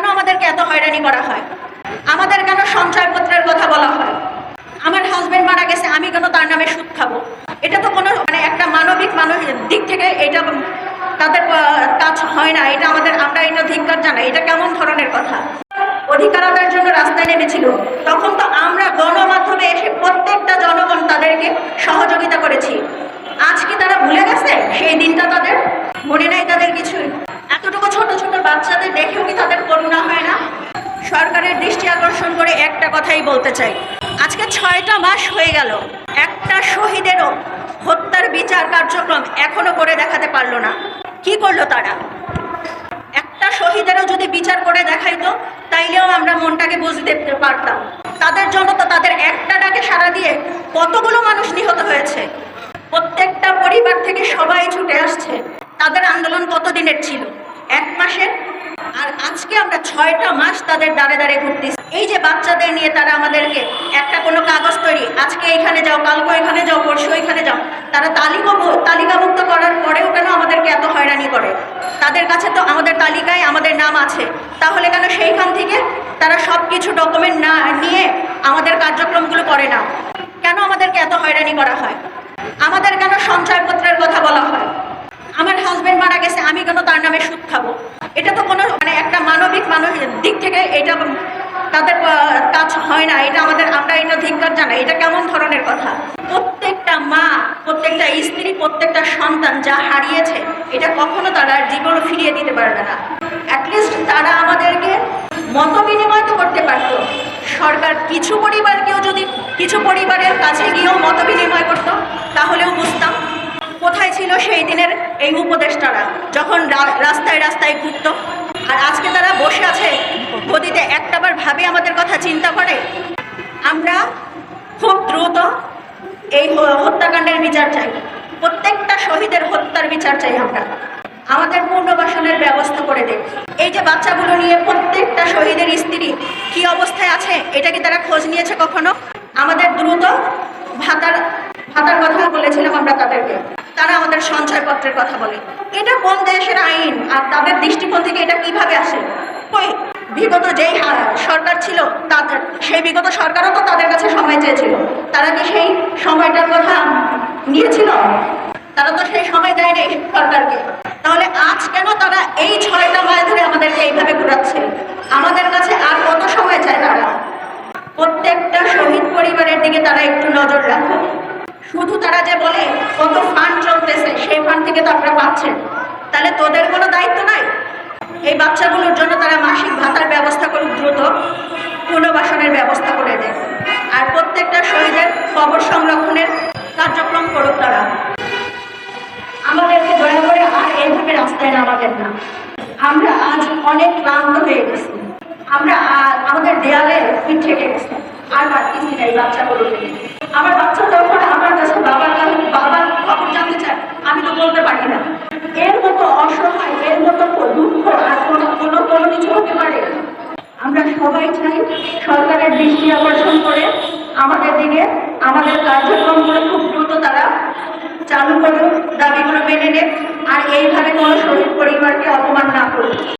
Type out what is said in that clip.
কেন আমাদেরকে এত হয়রানি করা হয়? আমাদের কেন সঞ্চয়পত্রের কথা বলা হয়? আমার হাজবেন্ড মারা গেছে, আমি কেন তার নামে সুদ খাব? এটা তো কোনো মানে একটা মানবিক মানুষের দিক থেকে এটা, তাদের কাজ হয় না। এটা আমাদের, আমরা এটা ধিক্কার জানাই। এটা কেমন ধরনের কথা? অধিকার আদায়ের জন্য রাস্তায় নেমেছিল। তখন তো আমরা গণমাধ্যমে এসে প্রত্যেকটা জনগণ তাদেরকে সহযোগিতা করেছি আজ কি তারা ভুলে গেছে সেই দিনটা তাদের মনে নাই তাদের কিছুই এতটুকু ছোট ছোট বাচ্চাদের দেখেও কি তাদের করুণা হয় না সরকারের দৃষ্টি আকর্ষণ করে একটা কথাই বলতে চাই। আজকে ছয়টা মাস হয়ে গেল। একটা শহীদেরও হত্যার বিচার কার্যক্রম এখনও করে দেখাতে পারল না। কি করল তারা? একটা শহীদেরও যদি বিচার করে দেখাইতো, তাইলেও আমরা মনটাকে বুঝতে পারতাম। তাদের জন্য তো তাদের একটা ডাকে সাড়া দিয়ে কতগুলো মানুষ নিহত হয়েছে। প্রত্যেকটা পরিবার থেকে সবাই ছুটে আসছে। তাদের আন্দোলন কতদিনের ছিল? এক মাসের আর আজকে আমরা ছয়টা মাস তাদের দাঁড়ে দাঁড়ে ঘুরতেছি। এই যে বাচ্চাদের নিয়ে তারা আমাদেরকে একটা কোনো কাগজ তৈরি, আজকে এখানে যাও, কালকে এখানে যাও, পরশু এখানে যাও, তারা তালিকা তালিকাভুক্ত করার পরেও কেন আমাদেরকে এত হয়রানি করে? তাদের কাছে তো আমাদের তালিকায় আমাদের নাম আছে। তাহলে কেন সেইখান থেকে তারা সব কিছু ডকুমেন্ট না নিয়ে আমাদের কার্যক্রমগুলো করে না? কেন আমাদেরকে এত হয়রানি করা হয়? আমাদের কেন সঞ্চয়পত্রের কথা বলা হয়? আমার হাজবেন্ড মারা গেছে, আমি কেন তার নামে সুদ খাব? এটা তো কোনো মানে একটা মানবিক মানুষের দিক থেকে এটা তাদের কাজ হয় না। এটা আমাদের আমরা এটা ধিক্কার জানাই। এটা কেমন ধরনের কথা? প্রত্যেকটা মা, প্রত্যেকটা স্ত্রী, প্রত্যেকটা সন্তান যা হারিয়েছে, এটা কখনো তারা জীবনে ফিরিয়ে দিতে পারবে না। অ্যাটলিস্ট তারা আমাদেরকে মত বিনিময় তো করতে পারতো। সরকার কিছু পরিবারকেও যদি কিছু পরিবারের কাছে গিয়েও মত বিনিময় করতো সেই দিনের এই উপদেষ্টারা যখন রাস্তায় রাস্তায় ঘুরত। আর আজকে তারা বসে আছে গদিতে একটাবার ভাবে আমাদের কথা চিন্তা করে। আমরা খুব দ্রুত এই হত্যাকাণ্ডের বিচার চাই। প্রত্যেকটা শহীদের হত্যার বিচার চাই আমরা। আমাদের পুনর্বাসনের ব্যবস্থা করে দেব। এই যে বাচ্চাগুলো নিয়ে প্রত্যেকটা শহীদের স্ত্রী কি অবস্থায় আছে, এটা কি তারা খোঁজ নিয়েছে কখনো? আমাদের দ্রুত ভাতার ভাতার কথা বলেছিলাম আমরা তাদেরকে। তারা আমাদের সঞ্চয়পত্রের কথা বলে। এটা কোন দেশের আইন? আর তাদের দৃষ্টিকোণ থেকে এটা কীভাবে আসে? ওই বিগত যেই সরকার ছিল তাদের সেই বিগত সরকারও তো তাদের কাছে সময় চেয়েছিল। তারা কি সেই সময়টার কথা নিয়েছিল? তারা তো সেই সময় দেয় না এই সরকারকে। তাহলে আজ কেন তারা এই ছয়টা মাস ধরে আমাদেরকে এইভাবে ঘুরাচ্ছে? আমাদের কাছে আর কত সময় চায় তারা? প্রত্যেকটা শহীদ পরিবারের দিকে তারা একটু নজর রাখো শুধু তারা যে বলে, কত ফান্ড চলতেছে, সেই ফান্ড থেকে তো আপনারা পাচ্ছেন। তাহলে তোদের কোনো দায়িত্ব নাই? এই বাচ্চাগুলোর জন্য তারা মাসিক ভাতার ব্যবস্থা করুক দ্রুত, পুনর্বাসনের ব্যবস্থা করে দেয় আর প্রত্যেকটা শহীদের কবর সংরক্ষণের কার্যক্রম করুক তারা। আমাদেরকে দয়া করে আর এইভাবে রাস্তায় নামাবেন না। আমরা আজ অনেক ক্লান্ত হয়ে গেছি। আমরা আমাদের দেয়ালে পিঠ গেছে। আর পারতেছি না এই বাচ্চাগুলো আমার বাচ্চা যখন আমার কাছে বাবার কাছে বাবার খবর জানতে চায় আমি তো বলতে পারি না এর মতো অসহায় এর মতো দুঃখ আর কোনো কোনো কোনো কিছু হতে পারে আমরা সবাই চাই সরকারের দৃষ্টি আকর্ষণ করে আমাদের দিকে, আমাদের কার্যক্রমগুলো খুব দ্রুত তারা চালু করুক, দাবিগুলো মেনে নেন আর এইভাবে কোনো শহীদ পরিবারকে অপমান না করুক।